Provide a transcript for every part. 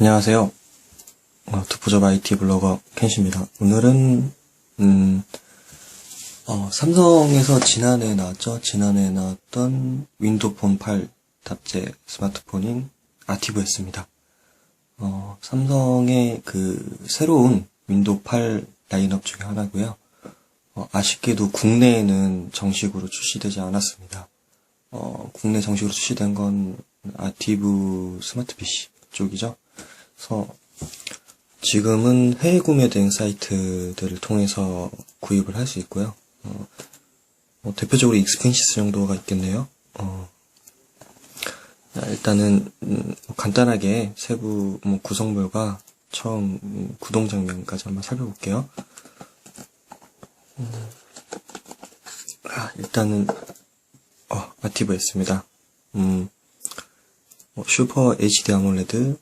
안녕하세요. 어, 투포접 IT 블로거 켄시입니다. 오늘은 음, 어, 삼성에서 지난해 나왔죠. 지난해 나왔던 윈도우폰 8 탑재 스마트폰인 아티브였습니다. 어, 삼성의 그 새로운 윈도우 8 라인업 중에 하나고요. 어, 아쉽게도 국내에는 정식으로 출시되지 않았습니다. 어, 국내 정식으로 출시된 건 아티브 스마트 PC 쪽이죠. 그래서 지금은 해외 구매 대행 사이트들을 통해서 구입을 할 수 있고요. 어, 뭐 대표적으로 익스펜시스 정도가 있겠네요. 어, 일단은 음, 간단하게 세부 뭐 구성물과 처음 음, 구동 장면까지 한번 살펴볼게요. 음, 아, 일단은 어, 아티브였습니다. 음, 어, 슈퍼 HD 아몰레드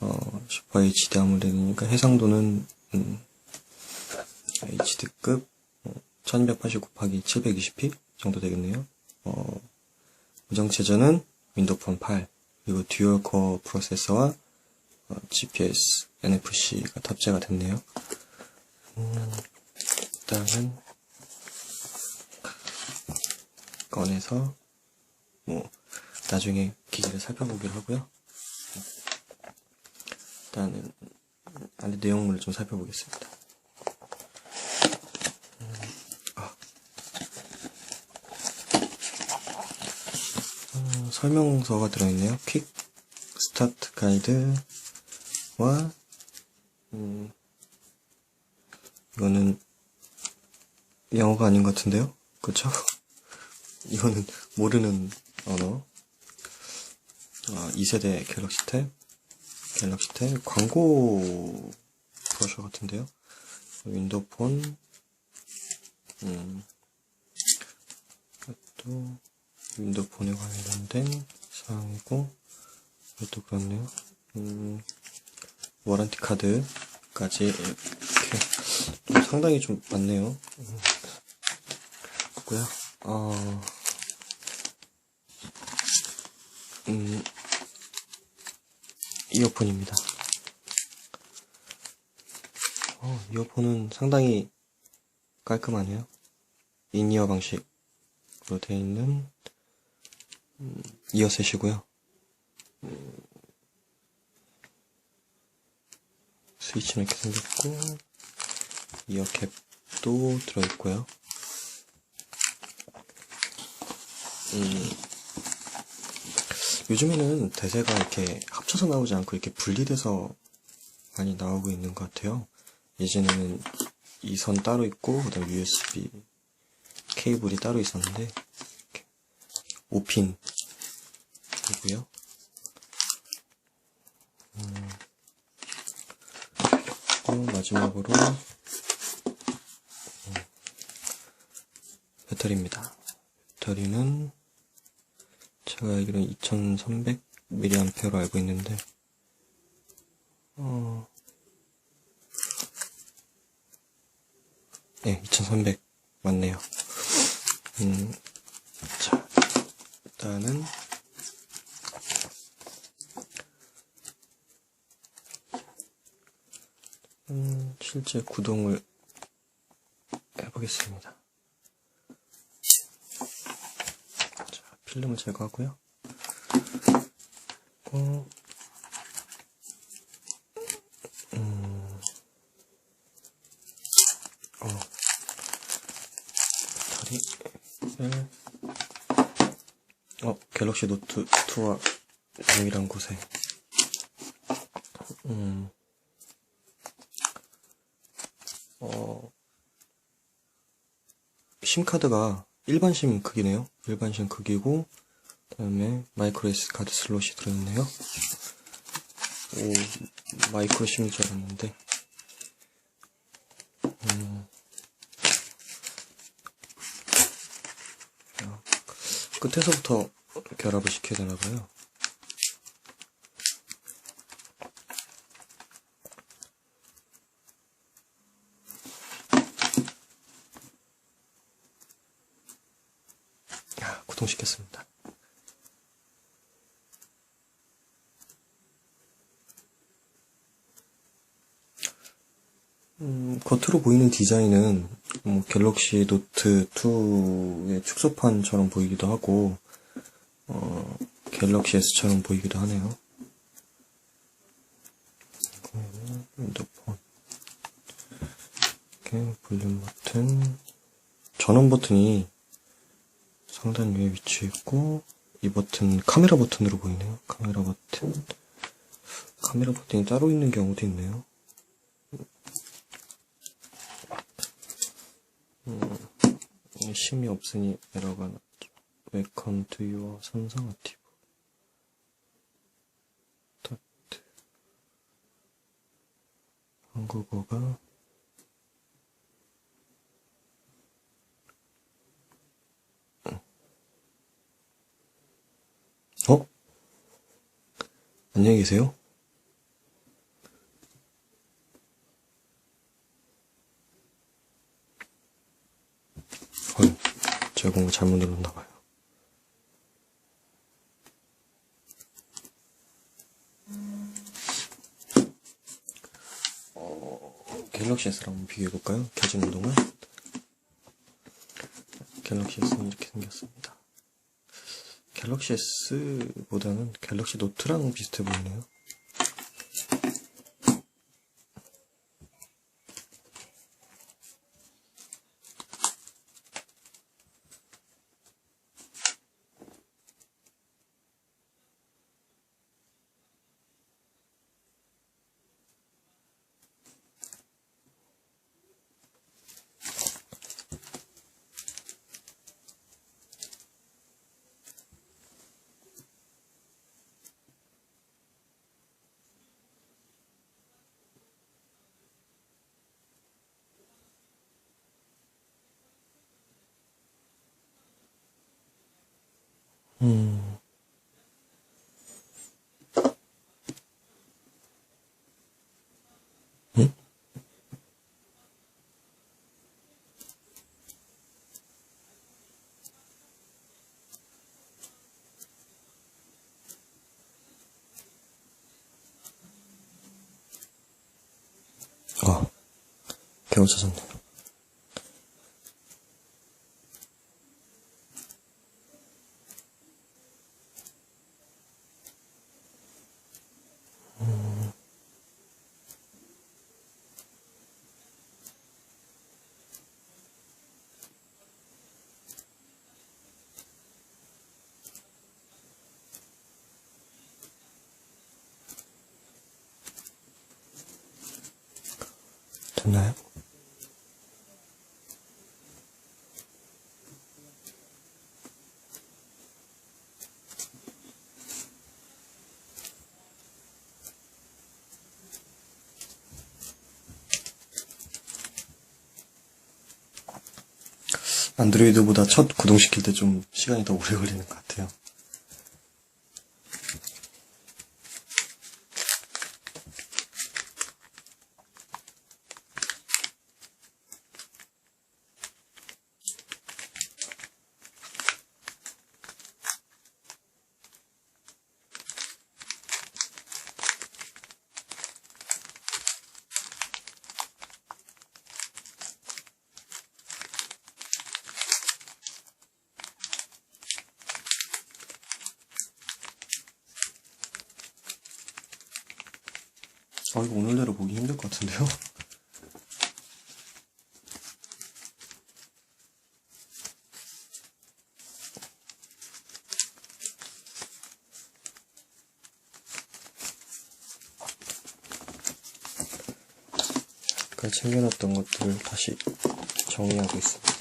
어, 슈퍼 HD 아몰레드니까 해상도는 음, HD급 어, 1280 곱하기 720p 정도 되겠네요. 어, 무정 체제는 윈도우폰 8 그리고 듀얼 코어 프로세서와 어, GPS, NFC가 탑재가 됐네요. 음, 일단은 꺼내서 뭐 나중에 기기를 살펴보기로 하고요. 일단은 안에 내용물을 좀 살펴보겠습니다. 음, 아. 음, 설명서가 들어있네요. 퀵 스타트 가이드와 음, 이거는 영어가 아닌 것 같은데요? 그쵸? 이거는 모르는 언어. 아, 2세대 갤럭시 탭. 갤럭시 탭. 광고 브러셔 같은데요? 윈도우폰. 음. 또, 윈도우폰에 관련된 사항이고, 이것도 그렇네요. 음, 워런티 카드까지 이렇게 좀 상당히 좀 많네요. 음. 고요 어, 음, 이어폰입니다. 어, 이어폰은 상당히 깔끔하네요. 인이어 방식으로 되어 있는 음, 이어셋이고요. 음, 스위치는 이렇게 생겼고 이어캡도 들어있고요. 음, 요즘에는 대세가 이렇게 합쳐서 나오지 않고 이렇게 분리돼서 많이 나오고 있는 것 같아요. 예전에는 이 선 따로 있고, 그 다음 USB 케이블이 따로 있었는데, 5핀 이고요. 음, 그리고 마지막으로 음, 배터리입니다. 배터리는 제가 알기로는 2300mAh로 알고 있는데, 어, 네, 2300 맞네요. 음, 자, 일단은, 음, 실제 구동을 해보겠습니다. 필름을 제거하고요. 어, 음, 어, 배터리를, 어, 갤럭시 노트 2와 동일한 곳에, 음, 어, 심카드가 일반 심 크기네요. 일반 심 크기고 그다음에 마이크로 SD 카드 슬롯이 들어있네요. 오, 마이크로 심인 줄 알았는데 음, 끝에서부터 결합을 시켜야 되나봐요. 구동시켰습니다. 음, 겉으로 보이는 디자인은 뭐 갤럭시 노트 2의 축소판처럼 보이기도 하고 어, 갤럭시 S처럼 보이기도 하네요. 핸드폰 이렇게 볼륨 버튼 전원 버튼이 상단 위에 위치해 있고 이 버튼 카메라 버튼으로 보이네요. 카메라 버튼 카메라 버튼이 따로 있는 경우도 있네요. 심이 없으니 에러가 났죠. Welcome to your 삼성 아티브. 스타트. 한국어가 어? 안녕히 계세요? 헐, 제가 뭔가 잘못 눌렀나봐요. 어, 갤럭시 S랑 비교해볼까요? 켜지는 동안. 갤럭시 S는 이렇게 생겼습니다. 갤럭시 S보다는 갤럭시 노트랑 비슷해 보이네요. 음. 응? 아, 겨우 찾았네 됐나요? 안드로이드보다 첫 구동시킬 때 좀 시간이 더 오래 걸리는 것 같아요. 아, 이거 오늘내로 보기 힘들 것 같은데요? 아까 챙겨놨던 것들을 다시 정리하고 있습니다.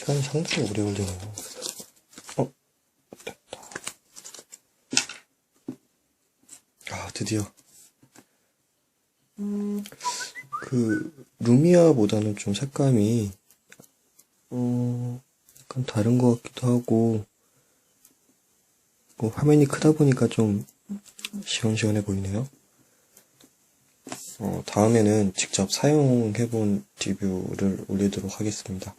시간이 상당히 오래 걸리네요. 어? 됐다. 아, 드디어. 그, 루미아보다는 좀 색감이, 어, 약간 다른 것 같기도 하고, 뭐 화면이 크다 보니까 좀 시원시원해 보이네요. 어, 다음에는 직접 사용해본 리뷰를 올리도록 하겠습니다.